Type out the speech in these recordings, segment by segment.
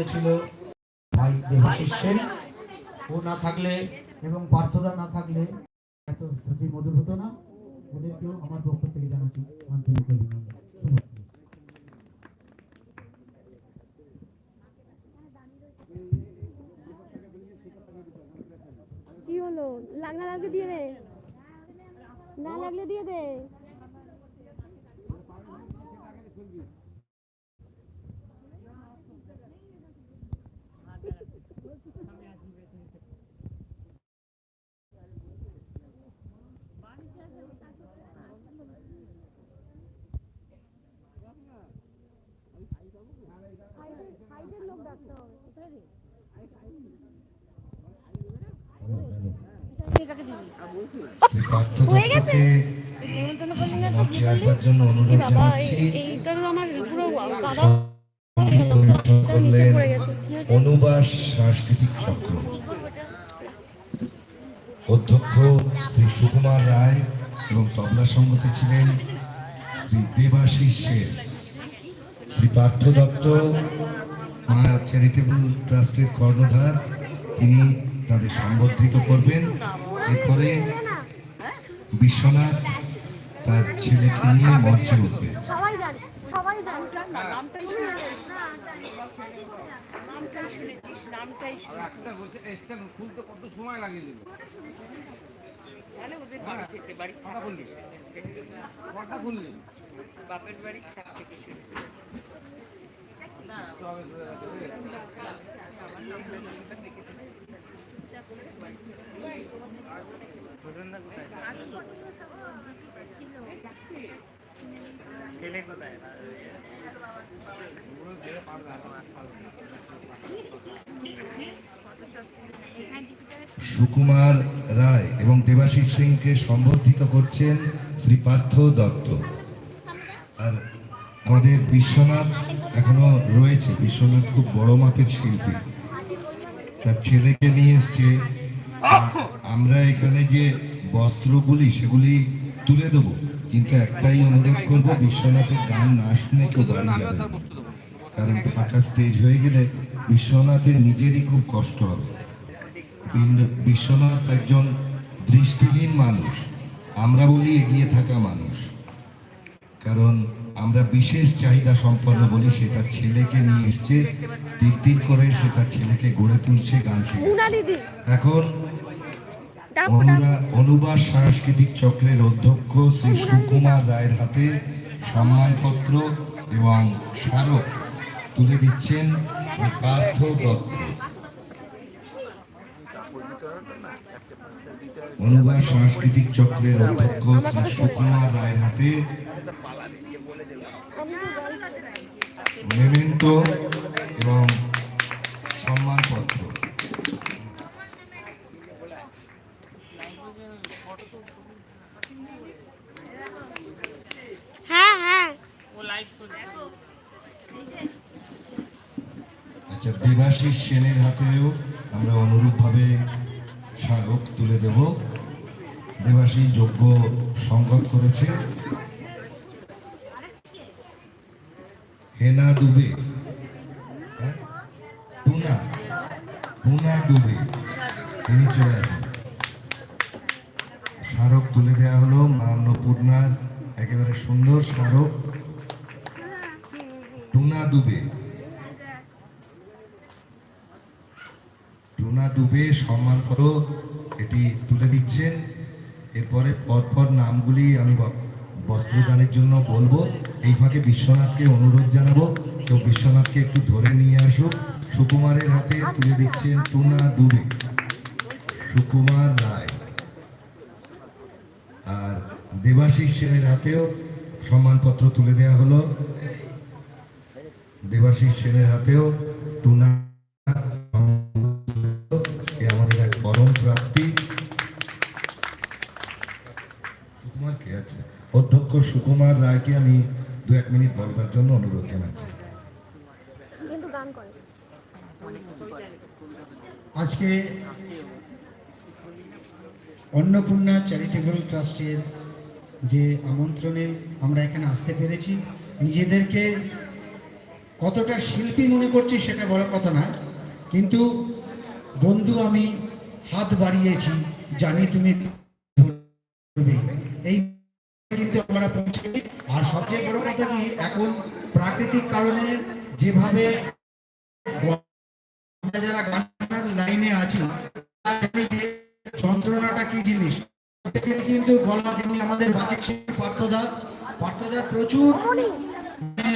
সঙ্গে ছিল। ভাই দেবাশিস সেন। ও না থাকলে এবং পার্থদা না থাকলে এত শ্রুতি মধুর হতো না। ওদেরকেও আমার পক্ষ থেকে জানাচ্ছি আন্তরিক অভিনন্দন। কি হলো? লাগলে দিয়ে দে। না লাগলে দিয়ে দে হাইটের লোক ডাকতে হবে শ্রী পার্থ দত্তকে নেমন্তন্ন করলি না মঞ্চে আসবার পড়ে গেছে অনুবাস সাংস্কৃতিক চক্র। অধ্যক্ষ শ্রী সুকুমার রায় এবং তবলা সঙ্গতে ছিলেন শ্রী দেবাশিস সেন। শ্রী পার্থ দত্ত মা চ্যারিটেবল ট্রাস্টের কর্ণধার তিনি তাদের সম্বর্ধিত করবেন। এরপরে বিশ্বনাথ তার ছেলেকে নিয়ে মঞ্চে উঠবেন কত সময় লাগিয়ে দিল তাহলে ওদের বাড়ি থেকে বাড়ি কথা খুললি কথা খুললি বাপের বাড়ি থেকে সুকুমার রায় এবং দেবাশিস সিংকে সম্বর্ধিত করছেন শ্রী পার্থ দত্ত। আর আমাদের বিশ্বনাথ এখনও রয়েছে। বিশ্বনাথ খুব বড় মাপের শিল্পী। তার ছেলেকে নিয়ে এসছে। আমরা এখানে যে বস্ত্রগুলি, সেগুলি তুলে দেবো। কিন্তু একটাই অনুরোধ করব, বিশ্বনাথের গান না শুনে কেউ বাড়ি যাবে কারণ ফাঁকা স্টেজ হয়ে গেলে বিশ্বনাথের নিজেরই খুব কষ্ট হবে। বিশ্বনাথ একজন দৃষ্টিহীন মানুষ। আমরা বলি এগিয়ে থাকা মানুষ। কারণ আমরা বিশেষ চাহিদা সম্পন্ন বলি সে তার ছেলেকে নিয়ে এসছে দিক দিক করে সে তার ছেলেকে গড়ে তুলছে গান শেখা এখন অনুবাদ সাংস্কৃতিক চক্রের অধ্যক্ষ শ্রী সুকুমার রায়ের হাতে সম্মানপত্র এবং স্মারক তুলে দিচ্ছেন পার্থ দত্ত। অনুবাদ সাংস্কৃতিক চক্রের অধ্যক্ষ শ্রী সুকুমার রায়ের হাতে মেমেন্টো এবং সম্মানপত্র। হ্যাঁ হ্যাঁ। আচ্ছা দেবাশিস সেনের হাতেও আমরা অনুরূপভাবে স্মারক তুলে দেব। দেবাশিস যোগ্য সংকট করেছে। হেনা। দুবে? টুনা টুনা দুবে তিনি চলে আসেন। স্মারক তুলে দেওয়া হলো মা অন্নপূর্ণার একেবারে সুন্দর স্মারক। টুনা দুবে টুনা দুবে সম্মান করো। এটি তুলে দিচ্ছেন। এরপরে পরপর নামগুলি আমি বস্ত্রদানের জন্য বলব, এই ফাঁকে বিশ্বনাথকে অনুরোধ জানাব। তো বিশ্বনাথকে একটু ধরে নিয়ে আসুক। সুকুমারের হাতে তুলে দিচ্ছেন টুনা দুবে। সুকুমার রায়। আর দেবাশিস সেনের হাতেও সম্মানপত্র তুলে দেওয়া হলো। দেবাশিস সেনের হাতেও টুনা সুকুমার কে আছে অধ্যক্ষ সুকুমার রায়কে আমি দু এক মিনিট বলবার জন্য অনুরোধ জানাচ্ছি আজকে অন্নপূর্ণা চ্যারিটেবল ট্রাস্টের যে আমন্ত্রণে আমরা এখানে আসতে পেরেছি নিজেদেরকে কতটা শিল্পী মনে করছি সেটা বড় কথা না কিন্তু বন্ধু আমি হাত বাড়িয়েছি জানি তুমি। এই কিন্তু আমরা পৌঁছে আর সবচেয়ে বড় কথা কি, এখন প্রাকৃতিক কারণে যেভাবে যারা গানের লাইনে আছি যন্ত্রণাটা কি জিনিস। কিন্তু গলা যেমনি আমাদের বাচিক শিল্পী পার্থদা পার্থদা প্রচুর মানে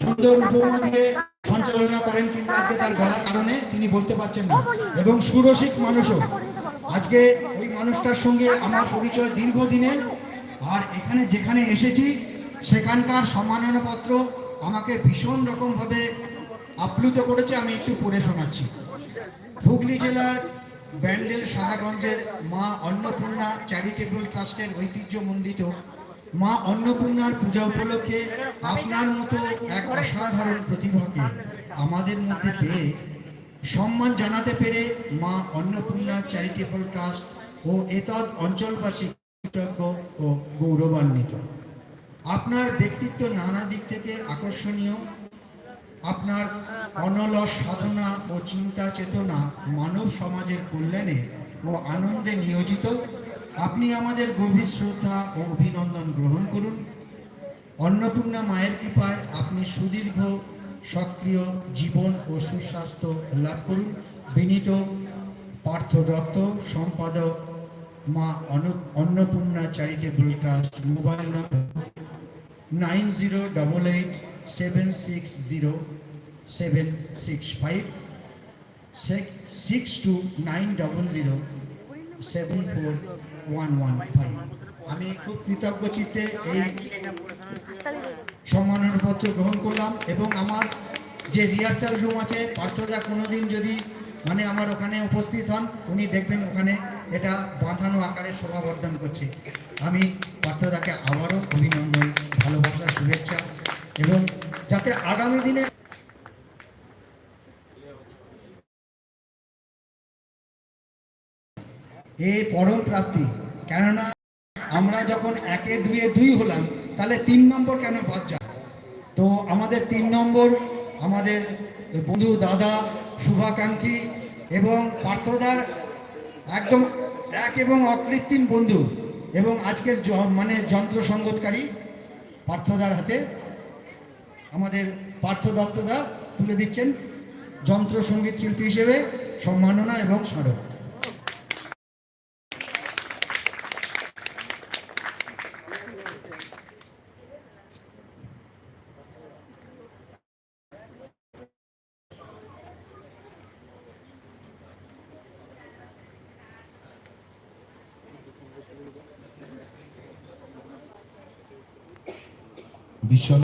সুন্দর উপমা দিয়ে সঞ্চালনা করেন, কিন্তু আজকে তার গলার কারণে তিনি বলতে পারছেন না। এবং সুরসিক মানুষও। আজকে ওই মানুষটার সঙ্গে আমার পরিচয় দীর্ঘদিনের। আর এখানে যেখানে এসেছি, সেখানকার সম্মাননাপত্র আমাকে ভীষণ রকমভাবে আপ্লুত করেছে, আমি একটু পড়ে শোনাচ্ছি। হুগলি জেলার ব্যান্ডেল সাহাগঞ্জের মা অন্নপূর্ণা চ্যারিটেবল ট্রাস্টের ঐতিহ্যমণ্ডিত মা অন্নপূর্ণার পূজা উপলক্ষে আপনার মতো এক অসাধারণ প্রতিভাকে আমাদের মধ্যে পেয়ে সম্মান জানাতে পেরে মা অন্নপূর্ণা চ্যারিটেবল ট্রাস্ট ও এতদ অঞ্চলবাসী কৃতজ্ঞ ও গৌরবান্বিত। আপনার ব্যক্তিত্ব নানা দিক থেকে আকর্ষণীয়। আপনার অনলস সাধনা ও চিন্তা চেতনা মানব সমাজের কল্যাণে ও আনন্দে নিয়োজিত। আপনি আমাদের গভীর শ্রদ্ধা ও অভিনন্দন গ্রহণ করুন। অন্নপূর্ণা মায়ের কৃপায় আপনি সুদীর্ঘ, সক্রিয় জীবন ও সুস্বাস্থ্য লাভ করুন। বিনীত পার্থ দত্ত, সম্পাদক Maa Annapurna charitable trust mobile number nine zero double eight seven six zero seven six five six two nine double zero seven four one one five. আমি খুব কৃতজ্ঞ চিত্তে এই সম্মাননাপত্র গ্রহণ করলাম এবং আমার যে রিহার্সাল রুম আছে, পার্থদা কোনোদিন যদি মানে আমার ওখানে উপস্থিত হন, উনি দেখবেন ওখানে এটা বাঁধানো আকারে শোভাবর্ধন করছে। আমি পার্থদাকে আবারও অভিনন্দন ভালোবাসা শুভেচ্ছা এবং যাতে আগামী দিনে এ পরম প্রাপ্তি। কেননা আমরা যখন একে দুয়ে দুই হলাম, তাহলে তিন নম্বর কেন বাদ যায়? তো আমাদের তিন নম্বর আমাদের বন্ধু দাদা শুভাকাঙ্ক্ষী এবং পার্থদার একদম এক এবং অকৃত্রিম বন্ধু এবং আজকের মানে যন্ত্র সঙ্গতকারী পার্থদার হাতে আমাদের পার্থ দত্তদা তুলে দিচ্ছেন যন্ত্রসঙ্গীত শিল্পী হিসেবে সম্মাননা এবং স্মারক। বিশ্ব